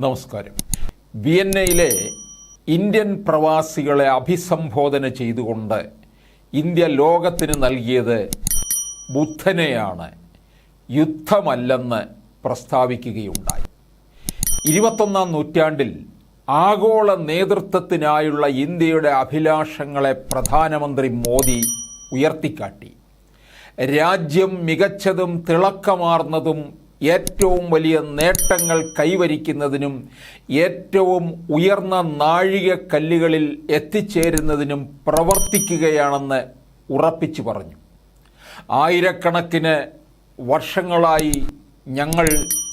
നമസ്കാരം. വിയന്നയിലെ ഇന്ത്യൻ പ്രവാസികളെ അഭിസംബോധന ചെയ്തുകൊണ്ട് ഇന്ത്യ ലോകത്തിന് നൽകിയത് ബുദ്ധനെയാണ്. യുദ്ധമല്ലെന്ന് പ്രസ്താവിക്കുകയുണ്ടായി. ഇരുപത്തൊന്നാം നൂറ്റാണ്ടിൽ ആഗോള നേതൃത്വത്തിനായുള്ള ഇന്ത്യയുടെ അഭിലാഷങ്ങളെ പ്രധാനമന്ത്രി മോദി ഉയർത്തിക്കാട്ടി. രാജ്യം മികച്ചതും തിളക്കമാർന്നതും ഏറ്റവും വലിയ നേട്ടങ്ങൾ കൈവരിക്കുന്നതിനും ഏറ്റവും ഉയർന്ന നാഴികക്കല്ലുകളിൽ എത്തിച്ചേരുന്നതിനും പ്രവർത്തിക്കുകയാണെന്ന് ഉറപ്പിച്ചു പറഞ്ഞു. ആയിരക്കണക്കിന് വർഷങ്ങളായി ഞങ്ങൾ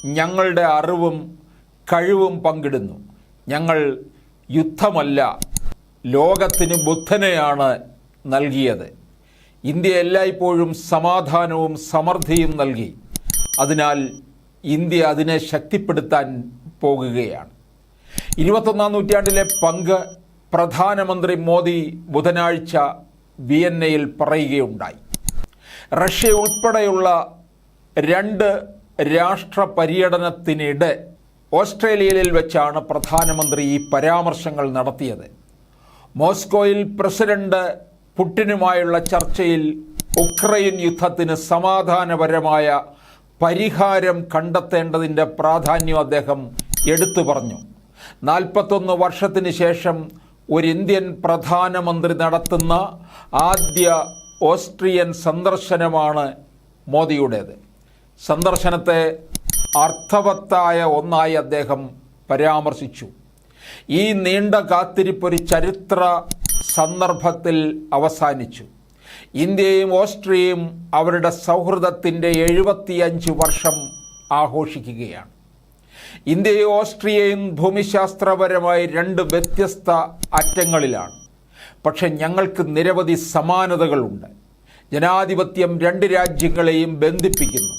ഞങ്ങളുടെ അറിവും കഴിവും പങ്കിടുന്നു. ഞങ്ങൾ യുദ്ധമല്ല ലോകത്തിന് ബുദ്ധനെയാണ് നൽകിയത്. ഇന്ത്യ എല്ലായ്പ്പോഴും സമാധാനവും സമൃദ്ധിയും നൽകി. അതിനാൽ ഇന്ത്യ അതിനെ ശക്തിപ്പെടുത്താൻ പോകുകയാണ്. ഇരുപത്തൊന്നാം നൂറ്റാണ്ടിലെ പങ്ക് പ്രധാനമന്ത്രി മോദി ബുധനാഴ്ച വിയന്നയിൽ പറയുകയുണ്ടായി. റഷ്യ ഉൾപ്പെടെയുള്ള രണ്ട് രാഷ്ട്ര പര്യടനത്തിനിടെ ഓസ്ട്രേലിയയിൽ വെച്ചാണ് പ്രധാനമന്ത്രി ഈ പരാമർശങ്ങൾ നടത്തിയത്. മോസ്കോയിൽ പ്രസിഡന്റ് പുട്ടിനുമായുള്ള ചർച്ചയിൽ ഉക്രൈൻ യുദ്ധത്തിന് സമാധാനപരമായ പരിഹാരം കണ്ടെത്തേണ്ടതിന്റെ പ്രാധാന്യം അദ്ദേഹം എടുത്തു പറഞ്ഞു. നാൽപ്പത്തൊന്ന് വർഷത്തിന് ശേഷം ഒരു ഇന്ത്യൻ പ്രധാനമന്ത്രി നടത്തുന്ന ആദ്യ ഓസ്ട്രിയൻ സന്ദർശനമാണ് മോദിയുടേത്. സന്ദർശനത്തെ അർത്ഥവത്തായ ഒന്നായി അദ്ദേഹം പരാമർശിച്ചു. ഈ നീണ്ട കാത്തിരിപ്പ് ഒരു ചരിത്ര സന്ദർഭത്തിൽ അവസാനിച്ചു. ഇന്ത്യയും ഓസ്ട്രിയയും അവരുടെ സൗഹൃദത്തിന്റെ എഴുപത്തിയഞ്ച് വർഷം ആഘോഷിക്കുകയാണ്. ഇന്ത്യയും ഓസ്ട്രിയയും ഭൂമിശാസ്ത്രപരമായി രണ്ട് വ്യത്യസ്ത അറ്റങ്ങളിലാണ്. പക്ഷെ ഞങ്ങൾക്ക് നിരവധി സമാനതകളുണ്ട്. ജനാധിപത്യം രണ്ട് രാജ്യങ്ങളെയും ബന്ധിപ്പിക്കുന്നു.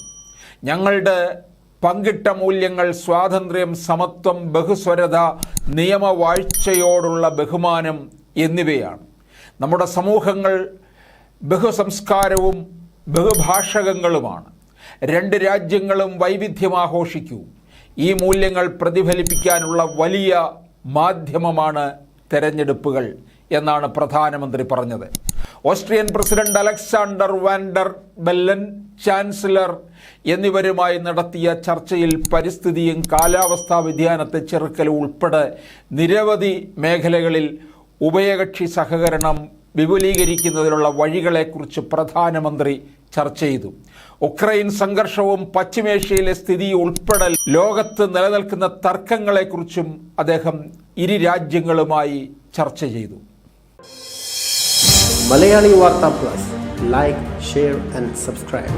ഞങ്ങളുടെ പങ്കിട്ട മൂല്യങ്ങൾ സ്വാതന്ത്ര്യം സമത്വം ബഹുസ്വരത നിയമവാഴ്ചയോടുള്ള ബഹുമാനം എന്നിവയാണ്. നമ്മുടെ സമൂഹങ്ങൾ ബഹുസംസ്കാരവും ബഹുഭാഷകങ്ങളുമാണ്. രണ്ട് രാജ്യങ്ങളും വൈവിധ്യമാഘോഷിക്കൂ. ഈ മൂല്യങ്ങൾ പ്രതിഫലിപ്പിക്കാനുള്ള വലിയ മാധ്യമമാണ് തെരഞ്ഞെടുപ്പുകൾ എന്നാണ് പ്രധാനമന്ത്രി പറഞ്ഞത്. Austrian president Alexander Van der Bellen chancellor എന്നിവരുമായി നടത്തിയ ചർച്ചയിൽ പരിസ്ഥിതിയും കാലാവസ്ഥാ വ്യതിയാനത്തെ ചെറുക്കലും ഉൾപ്പെടെ നിരവധി മേഖലകളിൽ ഉഭയകക്ഷി സഹകരണം വിപുലീകരിക്കുന്നതിനുള്ള വഴികളെക്കുറിച്ച് പ്രധാനമന്ത്രി ചർച്ച ചെയ്തു. ഉക്രൈൻ സംഘർഷവും പശ്ചിമേഷ്യയിലെ സ്ഥിതി ഉൾപ്പെടെ ലോകത്ത് നിലനിൽക്കുന്ന തർക്കങ്ങളെക്കുറിച്ചും അദ്ദേഹം ഇരു രാജ്യങ്ങളുമായി ചർച്ച ചെയ്തു. Malayali Vartha plus. Like share and subscribe